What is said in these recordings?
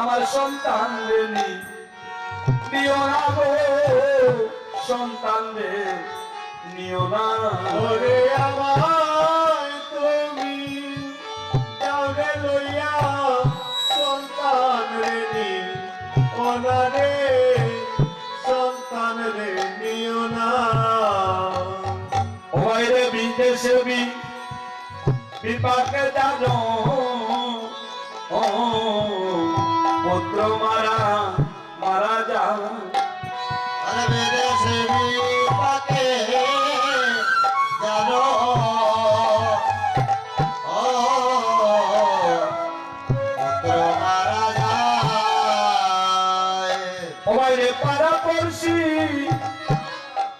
আমার সন্তান দেনি। নিও না গো সন্তান দে নিও না। ওরে আমায় তুমি যাও লইয়া সন্তান রেনি অনারে সন্তান রে নিও না। ওরে বিদেশে বি বিপাকে যাজো ও পুত্র মারা মারা যা বিপাকে জানো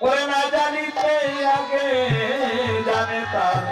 ওরে না জানিতে আগে জানে তার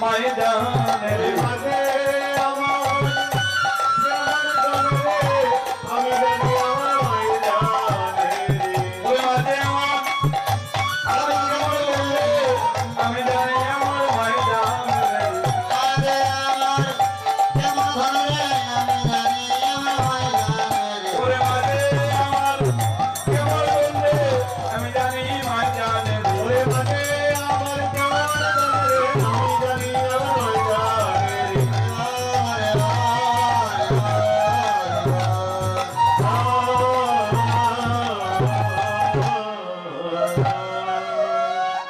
Maidan, ele